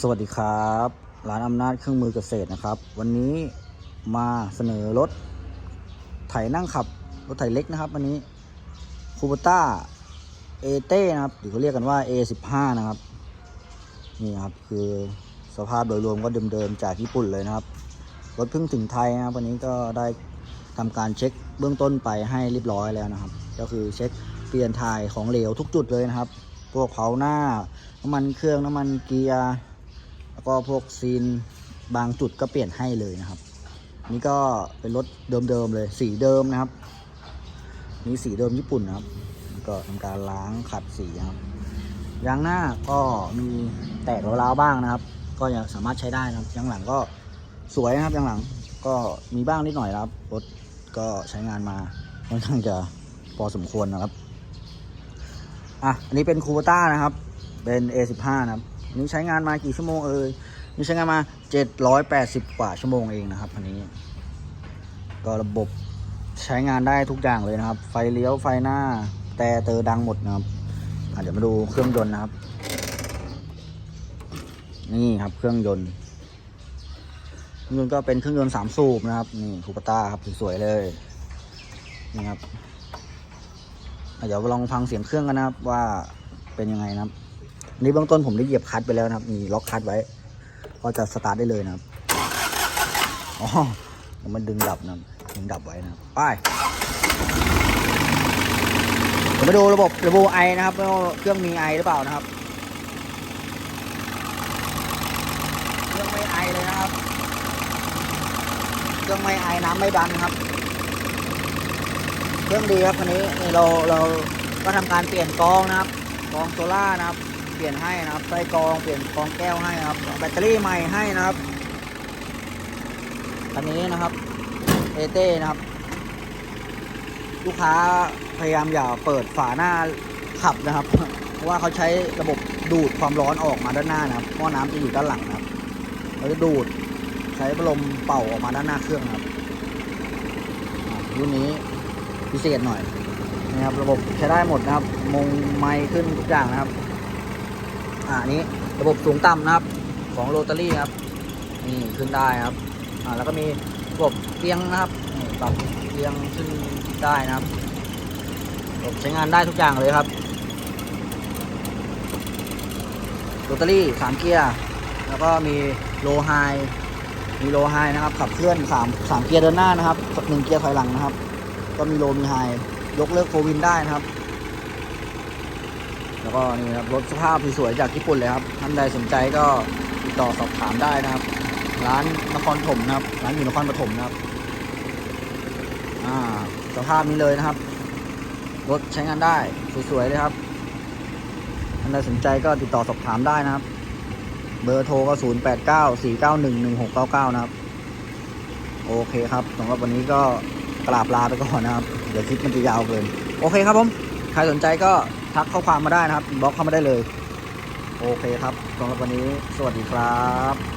สวัสดีครับ ร้านอำนาจเครื่องมือเกษตรนะครับ วันนี้มาเสนอรถไถนั่งขับ รถไถเล็กนะครับ วันนี้คูปต้าเอเต้นะครับหรือเขาเรียกกันว่า A15 นะครับ นี่ครับคือสภาพโดยรวมก็เดิมๆจากญี่ปุ่นเลยนะครับรถเพิ่งถึงไทยนะครับ วันนี้ก็ได้ทำการเช็คเบื้องต้นไปให้เรียบร้อยแล้วนะครับ ก็คือเช็คเปลี่ยนถ่ายของเหลวทุกจุดเลยนะครับ พวกเผาหน้าน้ำมันเครื่องน้ำมันเกียร์ แล้วก็พวกซีนบางจุดก็เปลี่ยนให้เลยนะครับ นี่ก็เป็นรถเดิมๆเลย สีเดิมนะครับ นี่สีเดิมญี่ปุ่นนะครับ ก็ทำการล้างขัดสีครับยางหน้าก็มีแตกร้าวๆบ้างนะครับ ก็ยังสามารถใช้ได้นะครับยางหลังก็สวยนะครับยางหลังก็มีบ้างนิดหน่อยครับรถก็ใช้งานมาค่อนข้างจะพอสมควรนะครับอะอันนี้เป็นคูเปต้านะครับ เป็น A15 นะครับ นนี้ใช้งานมากี่ชั่วโมงเอ่ยนี่ใช้งานมา 780 กว่าชั่วโมงเองนะครับอันนี้ ก็ระบบใช้งานได้ทุกอย่างเลยนะครับ ไฟเลี้ยวไฟหน้า แต่เตอดังหมดนะครับเดี๋ยวมาดูเครื่องยนต์นะครับ นี่ครับเครื่องยนต์เครื่องยนต์ก็เป็นเครื่องยนต์สามสูบนะครับนี่คูปต้าครับสวยๆเลยนี่ครับเดี๋ยวลองฟังเสียงเครื่องกันนะครับว่าเป็นยังไงนะครับ นนี่เบื้องต้นผมได้เหยียบคลัตช์ไปแล้วนะครับ มีล็อกคลัตช์ไว้ ก็จะสตาร์ทได้เลยนะครับ อ๋อ มันดึงดับนะครับดึงดับไว้นะไปเดี๋ยวมาดูระบบระบบไอนะครับว่าเครื่องมีไอหรือเปล่านะครับ เครื่องไม่ไอเลยนะครับ เครื่องไม่ไอน้ำไม่ดันครับ เครื่องดีครับคันนี้เราเราก็ทำการเปลี่ยนกองนะครับกองโซล่านะครับ เปลี่ยนให้นะครับไส้กรองเปลี่ยนกรองแก้วให้นะครับแบตเตอรี่ใหม่ให้นะครับคันนี้นะครับเอเต้นะครับ ลูกค้าพยายามอย่าเปิดฝาหน้าขับนะครับ เพราะว่าเขาใช้ระบบดูดความร้อนออกมาด้านหน้านะครับหม้อน้ำจะอยู่ด้านหลังนะครับเขาจะดูดใช้พัดลมเป่าออกมาด้านหน้าเครื่องนะครับอ่ารุ่นนี้พิเศษหน่อยนะครับระบบใช้ได้หมดนะครับ มงไมค์ขึ้นทุกอย่างนะครับ อ่าอันนี้ระบบสูงต่ำนะครับ ของโรตารี่ครับ นี่ขึ้นได้ครับอ่าแล้วก็มีระบบเตียงนะครับนี่ปรับเตียงขึ้นได้นะครับระบบใช้งานได้ทุกอย่างเลยครับโรตารี่สามเกียร์แล้วก็มีโลไฮมีโลไฮนะครับ ขับเคลื่อนสามสามเกียร์เดินหน้านะครับหนึ่งเกียร์ถอยหลังนะครับ ก็มีโลมีไฮยกเลิกโฟวินได้นะครับ แล้วก็นี่ครับรถสภาพสวยๆจากญี่ปุ่นเลยครับท่านใดสนใจก็ติดต่อสอบถามได้นะครับ ร้านนครปฐมนะครับร้านอยู่นครปฐมนะครับอ่าสภาพนี้เลยนะครับ รถใช้งานได้สวยๆเลยครับท่านใดสนใจก็ติดต่อสอบถามได้นะครับ เบอร์โทรก็0 8 9 4 9 1 1 6 9 9 นะครับ โอเคครับสำหรับวันนี้ก็กราบลาไปก่อนนะครับ เดี๋ยวคลิปมันจะยาวเกิน โอเคครับผม ใครสนใจก็ ทักข้อความมาได้นะครับบล็อกเข้ามาได้เลย โอเคครับสำหรับวันนี้ สวัสดีครับ